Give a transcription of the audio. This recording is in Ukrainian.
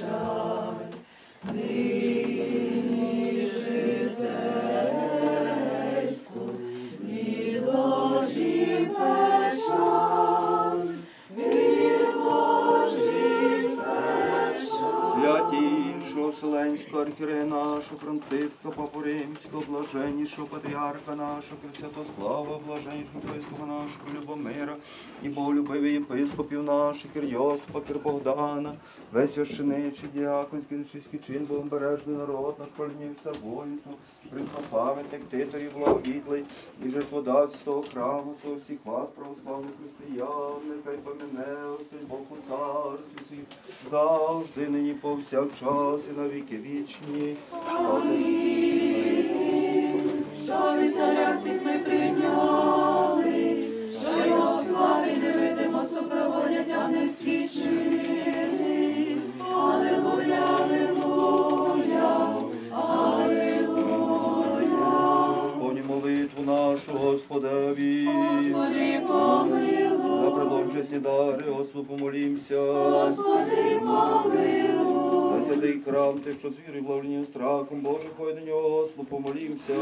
show. Архірея нашого Франциска, Папу Римського, блаженнішого патріарха нашого, Святослава, блаженнішого єпископа нашого, Любомира, і боголюбивих єпископів наших, Кир Йосипа, Кир Богдана, весь священичий, діаконський, нечиський чин, богомбережний народ, наш пальнівся воїнство, Христопам'ятник, титорів благовітлий, і жертводавців храму, со всіх вас, православних християн, нехай поміне завжди, нині повсякчас і на віки вічні. Що від царя всіх ми прийняли, що його славі не видимо супроводять ангельські чини. Аллилуйя, аллилуйя, аллилуйя. Сповні молитву нашу, Господеві. Господи, Чесні дари, Господу помолімся. Господи, помилуй. На святий храм, тих, що звіри, благовінням, страхом Божих, ходить до нього, Господу помолімся.